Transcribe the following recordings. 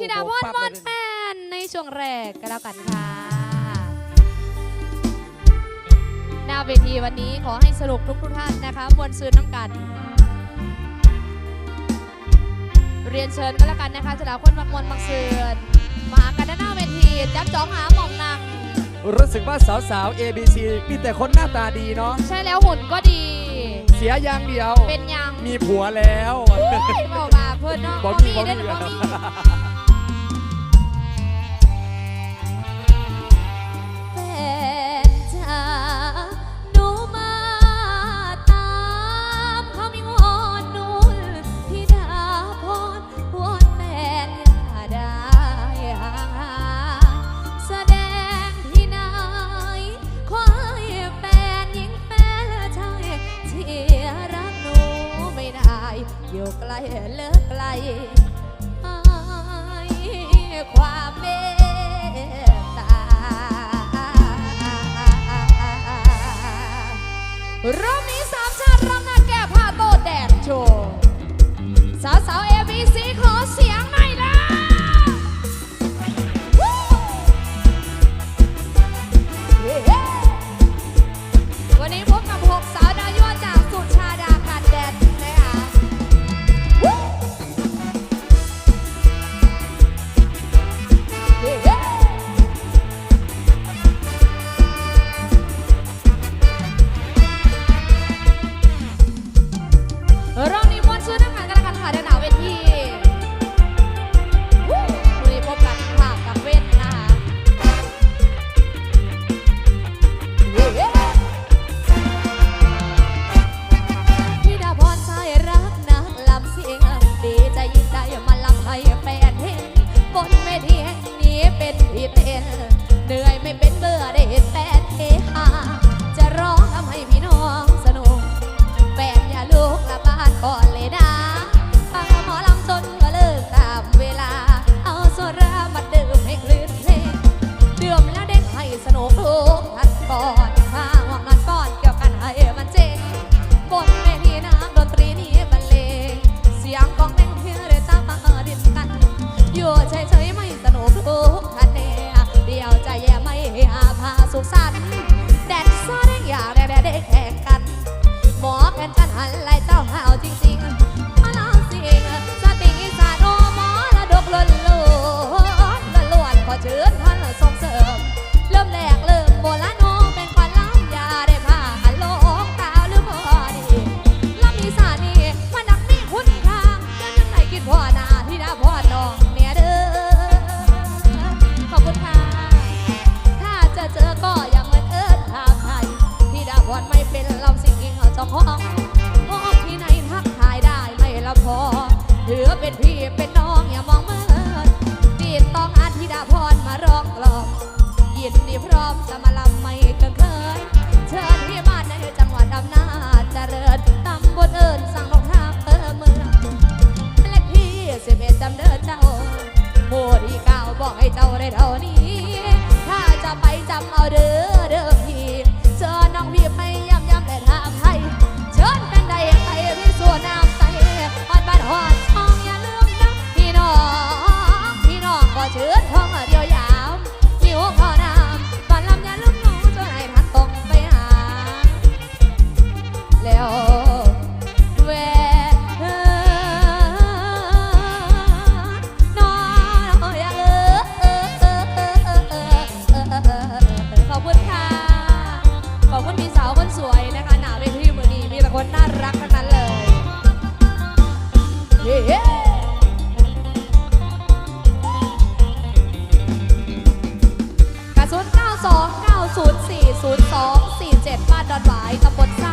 ธิดาวอนมอนแมนในช่วงแรกก็แล้วกันค่ะ หน้าเวทีวันนี้ขอให้สรุปทุกทุกท่านนะคะมวลซื้อน้ำกัน เรียนเชิญก็แล้วกันนะคะธิดาวนมักมนมักเสือนมากันด้าหน้าเวทีจับจ้องหาหม่องนางรู้สึกว่าสาวๆ ABC มีแต่คนหน้าตาดีเนาะใช่แล้วหุ่นก็ดี สียอย่างเดียว เป็นยังมีผัวแล้วบอกมาเพิ่นเนาะบ่มีเด้อบ่มี ลเลิกไกล เจ้าโมดีกาวบอกให้เจ้าได้เท่านี้ ถ้าจะไปจำเอาเด้อเด้อ 17บ้านดอนหวายตำบลซ่า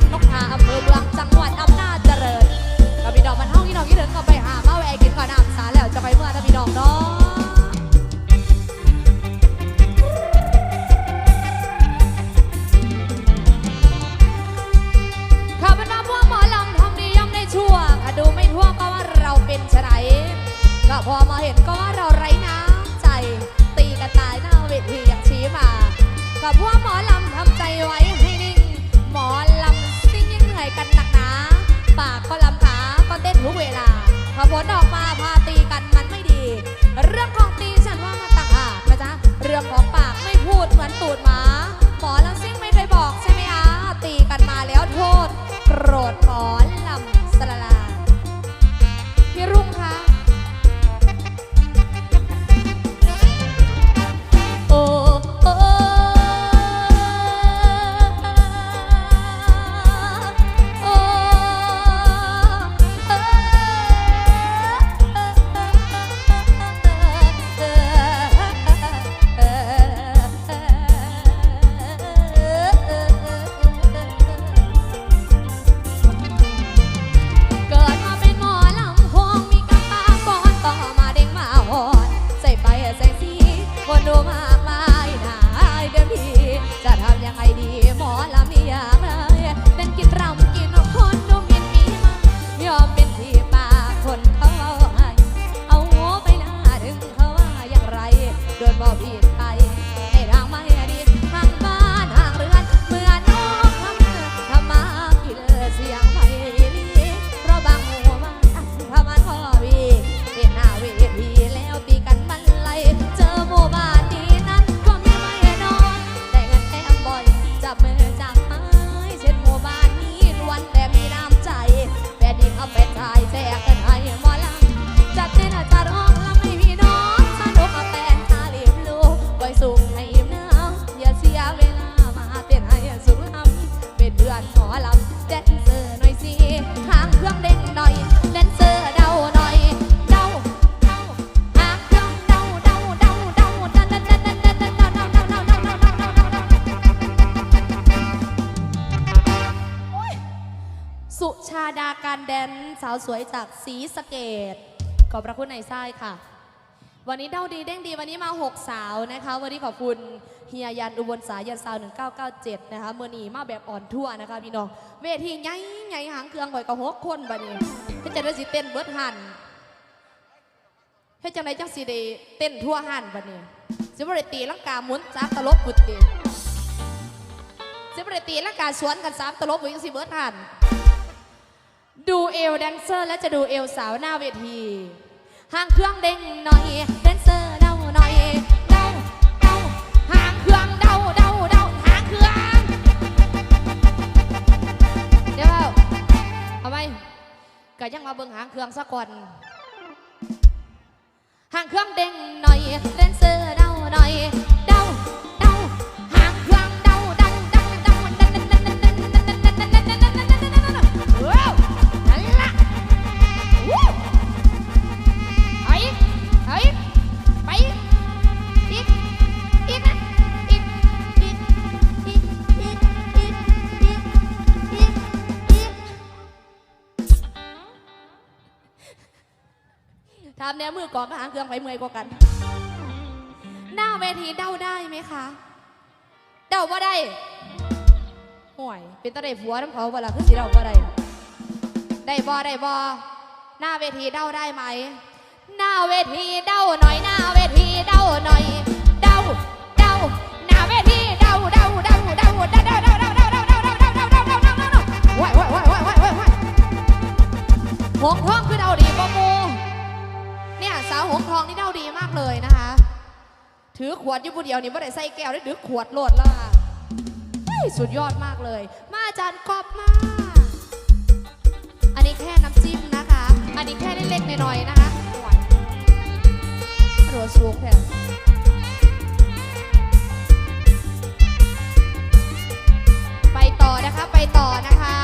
สวยจากสีสเกตขอบพระคุณในายไค่ะ วันนี้เด้าดีเด้งดีวันนี้มา 6 สาวนะคะ วันนี้ขอบคุณเฮียยันอุบลสายยันสาว1997 นะคะเมื่อนีมาแบบอ่อนทั่วนะคะพี่น้องเวทีใหญ่ใหญ่หางเครื่องบ่อยกว่าหกคนบัดนี้ให้จะได้สิเต้นเบิร์ดหันเให้จังไรจังสีได้เต้นทั่วหันบัดนี้สิบริตีลังกาหมุนสามตลบบุดรีสิบริตีลังกาชวนกันสามตลบวิ่งสิเบิร์ดหัน ดูเอลแดนเซอร์ และจะดูเอลสาวหน้าเวทีห่างเครื่องเด้งหน่อยแดนเซอร์เดาหน่อยเดาเดาห่างเครื่องเดาเดาเดาห่างเครื่องเดี๋ยวเอาเอาไปก็ยังมาเบิ่งห่างเครื่องสักก่อนห่างเครื่องเด้งหน่อยแดนเซอร์เดาหน่อยเดา แนวมือกองกับหางเครื่องไปเมื่อยกว่ากัน หน้าเวทีเดาได้ไหมคะ เดาว่าได้ห่วย เป็นตะเดผัวน้ำเขาเวลาคือสิเดาว่าได้ได้บ่ได้บ่หน้าเวทีเดาได้ไหม หน้าเวทีเดาหน่อยหน้าเวทีเดาหน่อยเดาเดาหน้าเวทีเดาเดาเดาเดาเดาเดาเดาเดาเดาเดาเดาเดาเดาเดาเดาเดาเดาว้ายว้ายว้ายว้ายว้ายว้ายว้ายหงทองคือเดาดีกว่า หมูเนี่ยสาวทองนี่เดาดีมากเลยนะคะ ถือขวดอยู่ผู้เดียวนี่ไม่ได้ใส่แก้วได้ถือขวดโหลดแล้วค่ะสุดยอดมากเลย มาอาจารย์กอบมากอันนี้แค่น้ำจิ้มนะคะ อันนี้แค่เล็กๆน้อยๆนะคะรัวสูงแถวไปต่อนะคะ ไปต่อนะคะ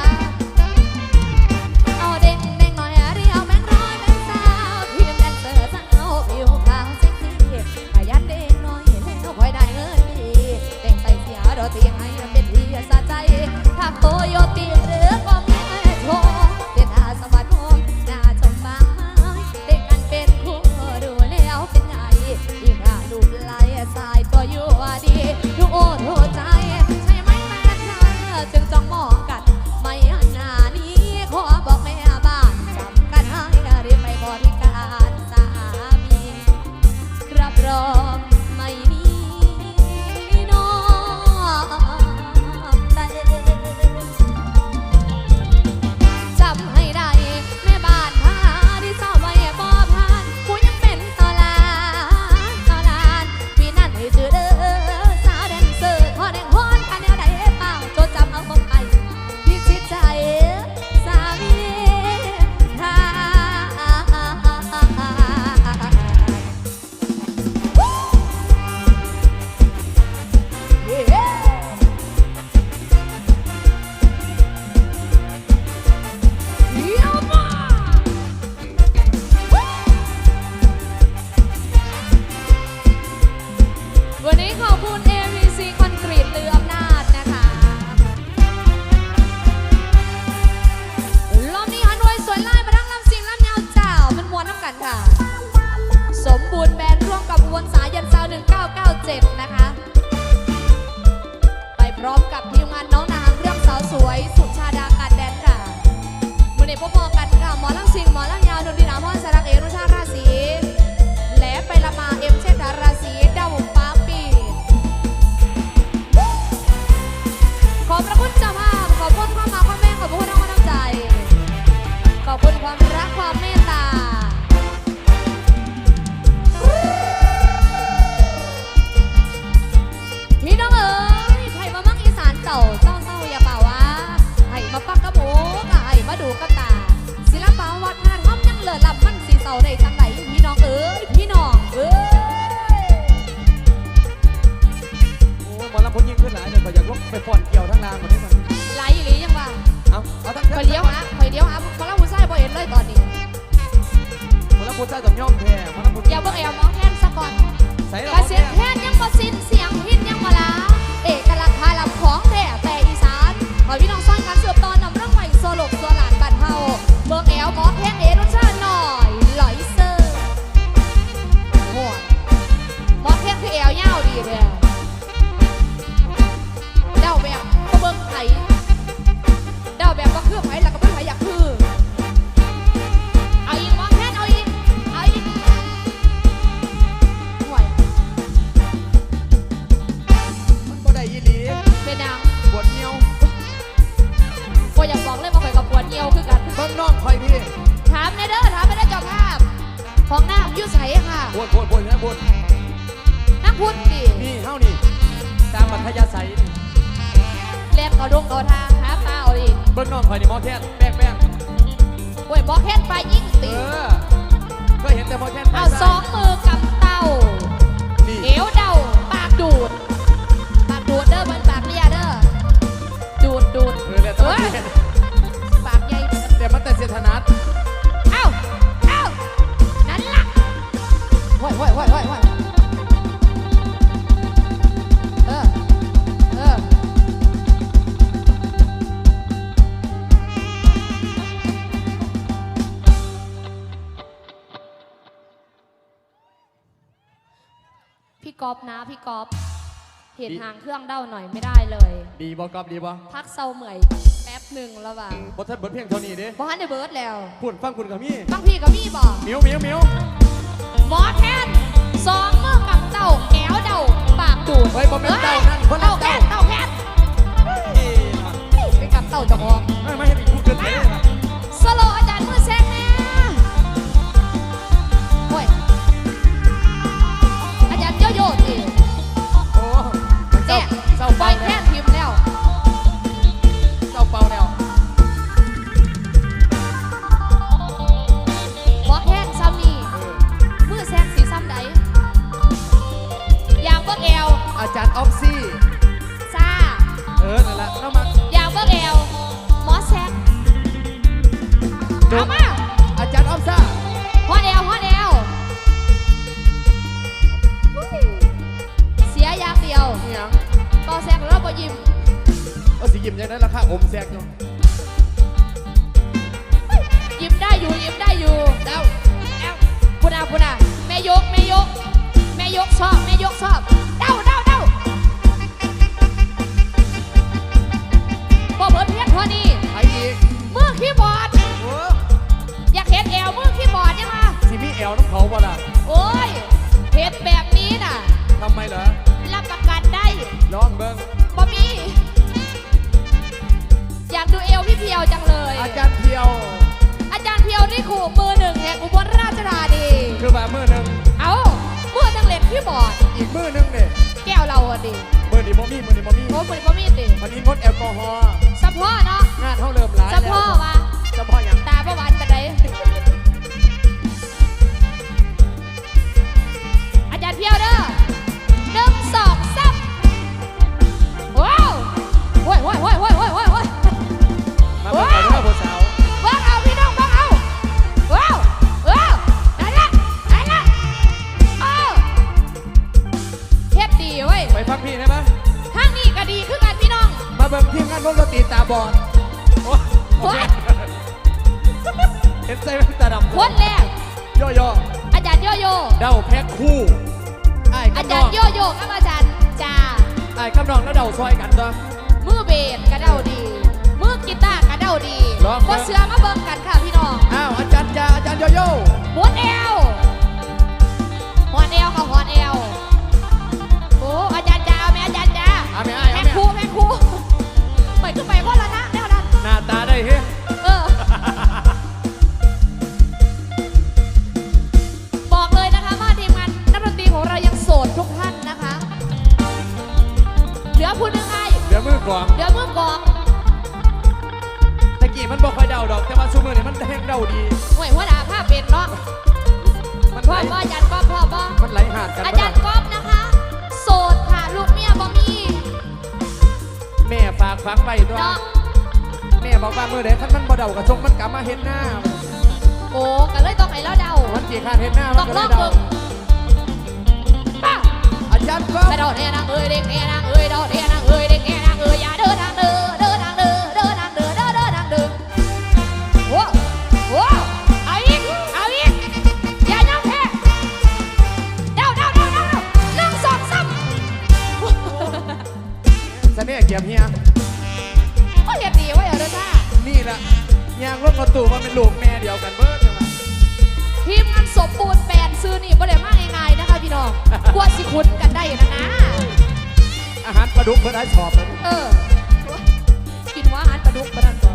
ไปฟ้อนเกี่ยวทั้งนางหมดนี้มันไหลหรือยังวะเอาเอาทั้งคอยเลี้ยวหาคอยเลี้ยวหาพลังผู้ชายบ่เห็นเลยตอนนี้หมอลำพ้นใต้ต้องย่อมแพ้หมอลำพ้นอย่าเบิ่งแอลมองแค้นซะก่อนใส่กเราระเสียงแค้นยังบ่สิ้นเสียงพินยังบ่ลาเอกลักษณ์คาลำของแท้แต่อีสานขอพี่น้อง กอฟนะพี่กอฟเห็นหางเครื่องเด้าหน่อยไม่ได้เลย ดีบ่กอบดีบ่พักเซาเหมื่อยแป๊บหนึ่งแล้วว่ะบ่ทันเบิดเพียงเท่านี้เด้บ้านในเบิร์ดแล้วพูดฟังคุณกับมี่บางพี่กับมี่บอกเหมียวเหมียวเหมียวหมอแทนสองมือกับเต่าแก้วเดาปากดูดเฮ้ยบ่แม่นเต้านั่นคนละเต่าแคเต้านเต่าแคนเอ้ยน่ะไปกับเต่าจะมองไม่ไม่ให้อีกพูดเกินไปเลยนะสโลว์อาจารย์มือแซก เจ้าเนี่ยเจ้าปล่เป่าอยแค่แล้วพิมพ์แล้วเจ้าเป่าแล้วหมอแคนซ้ำนี่เออมือแซกสีซ้ำใดอยางเบิ้งแอวอาจารย์ออฟซี่ พี่เพียวจังเลย อาจารย์เพียว อาจารย์เพียวนี่ขู่มือหนึ่งแห่งอุบลราชธานี คือว่ามือหนึ่งเอามือตั้งเล่นคีย์บอร์ดอีกมือหนึ่งเนี่ยแก้วเราอะดิมือนี่บ่มีมือนี่บ่มีโอ้มือบ่มีดิมันนี้งดแอลกอฮอล์สะพ่อเนาะงานเท่าเริ่มหลายสะแล้วพ่อวะเฉพาะอย่างตาประวันกันไดอาจารย์เพียวเด้อหนึ่งสองสามว้าวโว้ยโว้ยโว้ยโว้ยโว้ยโว้ยโว้ย วงดนตรีตาบอดโอ้โอเคเห็นใส่แว่นตาดำคนแรกย่อย่ออาจารย์โยโย่เดาแพ็คคู่ไอ้ายอากับจาน้รองย์โยโย่กับอาจารย์จ้าไอ้ายกับน้องแล้วเดาซอยกันตัว มือเบสกระเด้าดี มือกีตาร์กระเด้าดีลองก็เสือมาเบิ่งกันค่ะพี่น้องอ้าวอาจารย์จ้าอาจารย์โยโย่หมุนเอวหอนเอวกับหอนเอวโอ้อาจารย์จ้าเอาไหมอาจารย์จ้าเอาไม่อ้ายแม่เอาไม่ครูแม่ครู ไปขึ้นไปคนละนะแนวนั้นหน้าตาได้เฮ้เออ บอกเลยนะคะว่าทีมงานนักดนตรีของเรายังโสดทุกท่านนะคะ เหลือผู้หนึงไงเดี๋ยวมือกลองเหลือมือกลองตะกี้มันบอกค่อยเดาดอก แต่ว่าซูมือนี่มันแห้งเดาดีห่วยหัวหน้าผ้าเป็นเนาะมันพ่ไหอลพ่ออาจารย์ก๊อฟพ่อพ่อมันไหลหาดกันอาจารย์ก๊อฟนะคะ โสดค่ะ ลูกเมียบ่มีแม่ฝากฝังไว้ตัวเนาะแม่บอกว่ามือเด็กคันมันบ่เดากระชงมันกลับมาเห็นหน้า โอ้ก็เลยต้องให้เราเดา มันจีขาดเห็นหน้า มันก็ลเลยเดาเบิ่งป้าอาจารย์ก็ไปเดาเนี่ยนางเอ้ยเด็กเนี่ยนางเอ้ยเดาเนี่ยนางเอ้ยเด็กเนี่ยนางเอ้ยอย่าเดินทางเด้อเดินทางเด้อเดินทางเด้อเดินเดินทางเด้อว้าวว้าวเอาอีกเอาอีกอย่ายอมแพ้เดาเดาเดาเดาเดาหนึ่งสองสามเกียบเฮีย ยางรถรถตู้มันเป็นลูกแม่เดียวกันเบิร์ดเลยว่ะทีมงานสมบูรณ์แปลนซื้อนี่บ่ได้มาง่ายๆนะคะพี่น้องกว่าสิคุ้นกันได้นะนะ อาหารปลาดุกเพิ่นให้ชอบแล้วเออ กินว่าอาหารปลาดุกปะนั่นบ่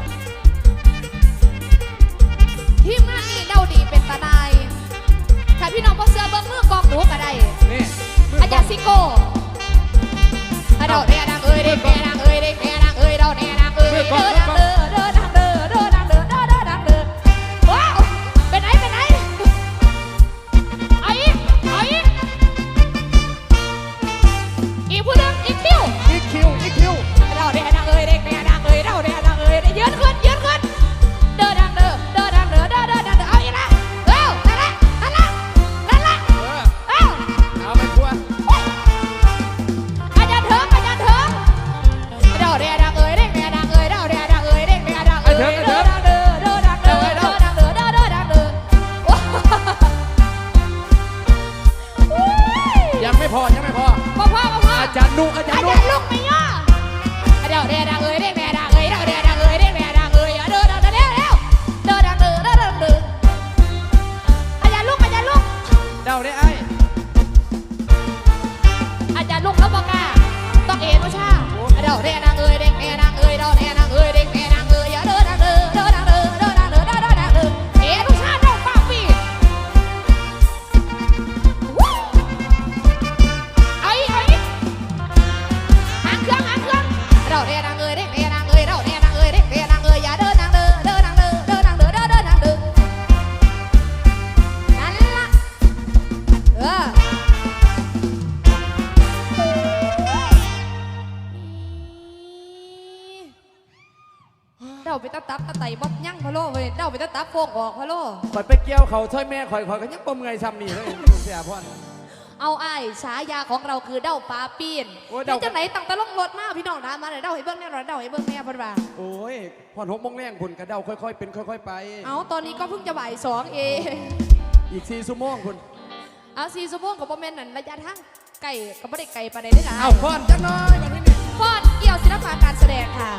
ทีมงานนี่เดาดีเป็นตาหนายถ้าพี่น้องบ่เชื่อเบิ่งมือกองหนูก็ได้นี่อาจารย์ซิโก้อะเดาเด้ดังเอ้ยเด้แม่ดังเอ้ยเด้แม่ดังเอ้ยเดาแน่ดังเอ้ยเด้อดังเด้อเด้อ ข่อยไปเกี่ยวเขาช่วยแม่ข่อยข่อยก็ยังบ่เมื่อยซ้ำนี่เลยเสียพ่อน เอาไอ้ายฉายาของเราคือเด้าปลาปีนโอ้ยเด้า นี่จังไหนตั้งแต่ลงรถมาพี่น้องถามมาเลยเด้าให้เบิ่งแน่นอนเด้าให้เบิ่งแน่เพิ่นว่าโอ้ยพ่อนหกโมงแรงคุณกระเดาค่อยๆ เป็นค่อย ๆ ไป เอาตอนนี้ก็เพิ่งจะบ่ายสองเองอีกสี่ชั่วโมงคุณเอาสี่ชั่วโมงกับประมาณนั้นระยะทางไก่ก็ไม่ได้ไกลปานใดได้นะเอาพ่อนจังน้อยแบบนี้นี่ ฟอนเกี่ยวศิลปะการแสดงค่ะ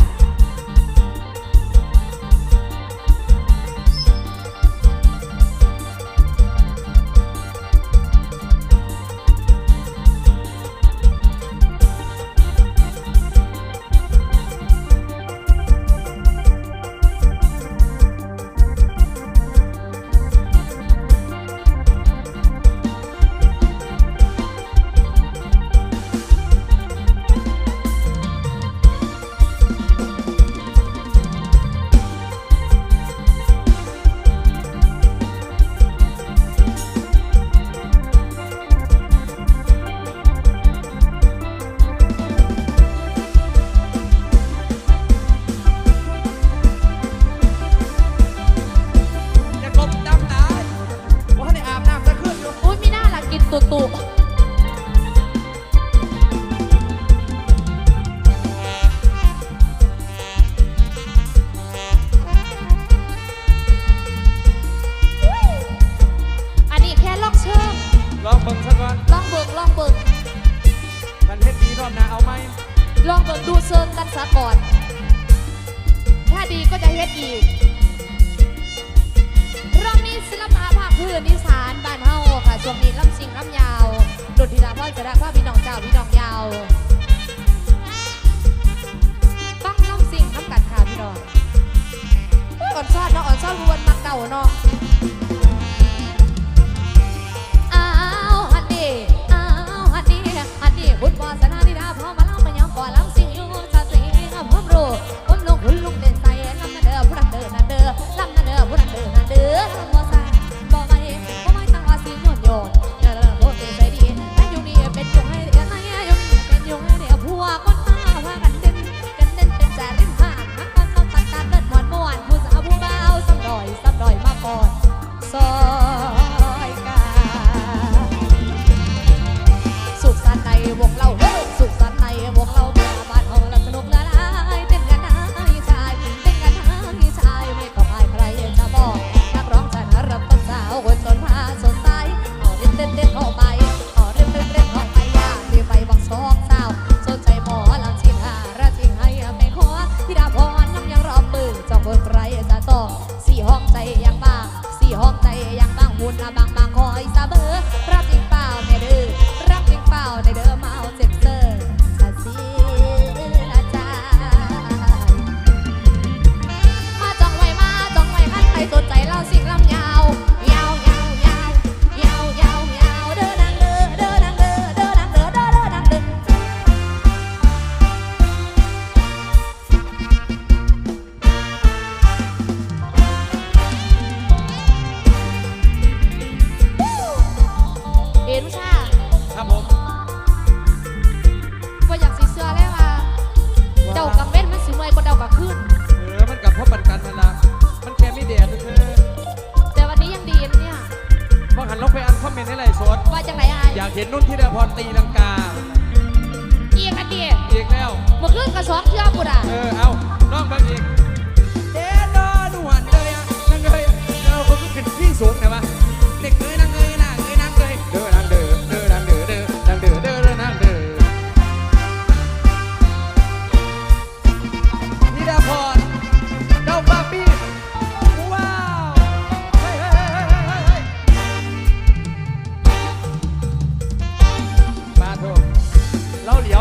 นอีสานบ้านเฮาค่ะช่วงนี้ลำสิงลำยาวดุดธิดาพ่อจะได้ภาพพี่น้องเจ้าพี่น้องยาวฟังลำสิงน้ำกันค่ะพี่น้องอ่อนซ่อนเนาะอ่อนซ่อนรวนมาเก่าเนาะอ้าวฮันนี่อ้าวฮันนี่ฮันนี่บุญวาสนาธิดาพ่อมาล่ามาย้ำก่อนลำสิงอยู่ชาสีกับผมรู้ผมลงหุ่นลุงเด่นใส่ลำนั่นเด้อผู้นั้นเด้อนั่นเด้อลำนั่นเด้อผู้นั้นเด้อนั่นเด้อ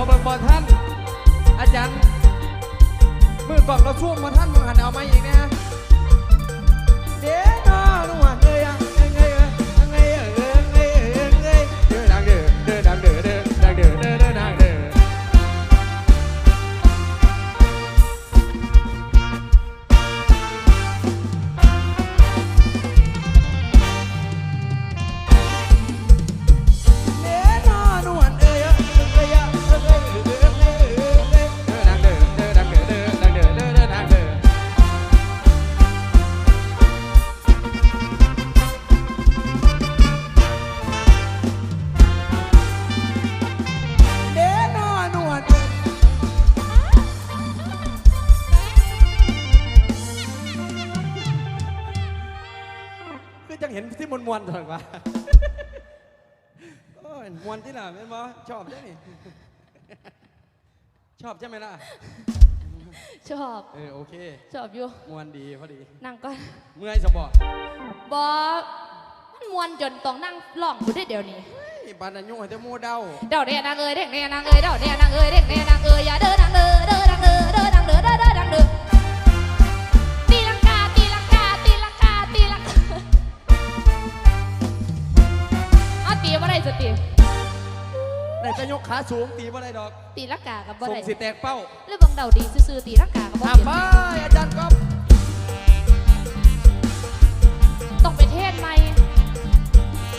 บิ่บอท่าน อาจารย์เมื่อก่อนเราช่วงบอท่านมึงหันเอามาอีกนะเด้ จังเห็นที่มวนๆวนถอดว่าโอ้ยมวนที่ล่ะแม่นบ่ชอบใช่ไหมชอบใช่ไหมล่ะ ชอบเออโอเค ชอบอยู่มวนดีพอดี นั่งก่อนเมื่อยสมบ่บอมันมวนจนต้องนั่งล่องไปได้เดี๋ยวนี้บานยุ่งให้เต่มูเดาเดาเด้นางเอ้ยเด็กเด้นางเอ้ยเดาเด้นางเอ้ยเด็กเด้นางเอ้ยอย่าเด้อนางเอ้ยเด้อนางเอ้ย จะยกขาสูงตีบ่ได้ดอกตีลักกากับบ่ส่ได้สิแตกเป้าแล้วบังเดาดีซื่อๆตีลักกากับบ่ทำไปเห็นอาจารย์ก๊อฟต้องไปเทศไหม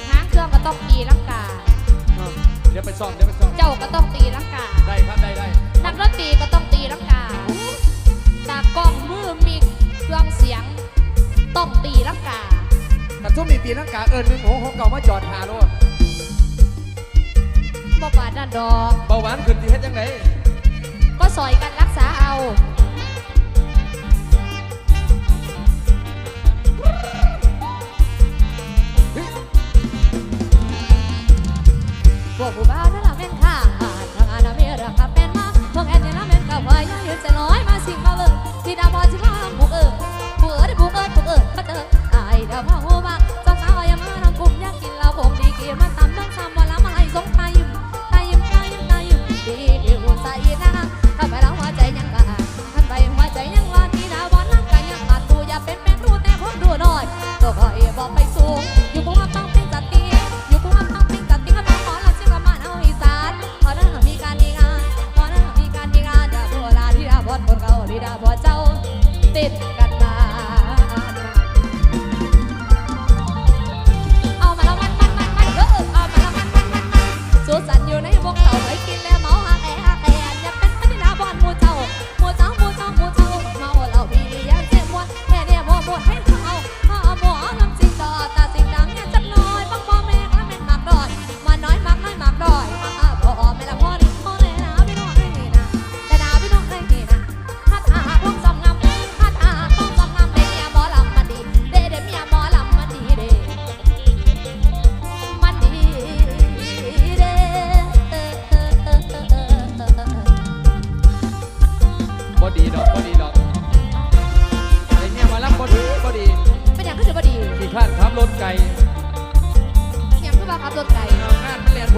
หางเครื่องก็ต้องตีลักกา เดี๋ยวไปสอมเดี๋ยวไปสอมเจ้าก็ต้องตีลักกา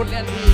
Portland.